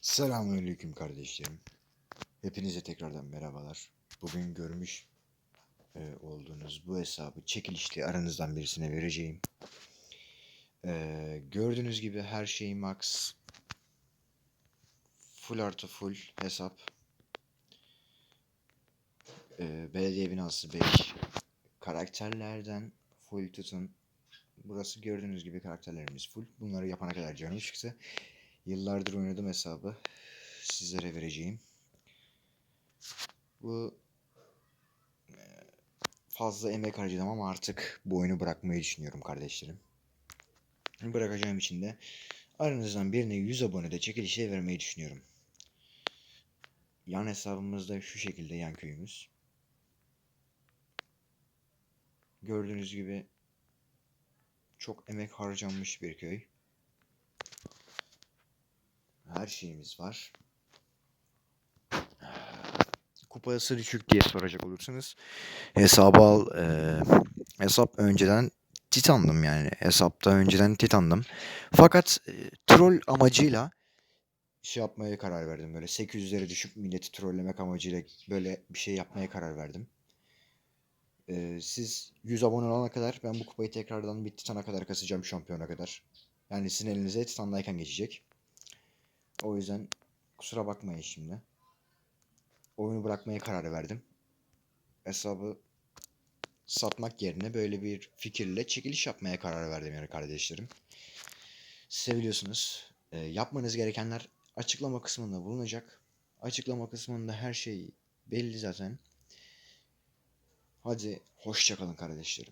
Selamünaleyküm kardeşlerim. Hepinize tekrardan merhabalar. Bugün görmüş e, olduğunuz bu hesabı çekilişli aranızdan birisine vereceğim. E, gördüğünüz gibi her şey max. Full artı full hesap. E, belediye binası 5. Karakterlerden full tutun. Burası gördüğünüz gibi karakterlerimiz full. Bunları yapana kadar canım çıktı. Yıllardır oynadım hesabı. Sizlere vereceğim. Bu e, fazla emek harcadım ama artık bu oyunu bırakmayı düşünüyorum kardeşlerim. Bırakacağım için de aranızdan birine 100 abone de çekilişe vermeyi düşünüyorum. Yan hesabımızda şu şekilde yan köyümüz. Gördüğünüz gibi çok emek harcanmış bir köy. Her şeyimiz var. Kupası düşük diye soracak olursanız hesabı al. eee, hesap önceden Titan'dım yani. Hesapta önceden Titan'dım. Fakat e, troll amacıyla şey yapmaya karar verdim. Böyle 800'lere düşüp milleti trollemek amacıyla böyle bir şey yapmaya karar verdim. Eee, siz 100 abone olana kadar ben bu kupayı tekrardan bir Titan'a kadar kasacağım şampiyona kadar. Yani sizin elinize Titan'dayken geçecek. O yüzden kusura bakmayın şimdi. Oyunu bırakmaya karar verdim. Hesabı satmak yerine böyle bir fikirle çekiliş yapmaya karar verdim yani kardeşlerim. Seviliyorsunuz. Ee, yapmanız gerekenler açıklama kısmında bulunacak. Açıklama kısmında her şey belli zaten. Hadi hoşçakalın kardeşlerim.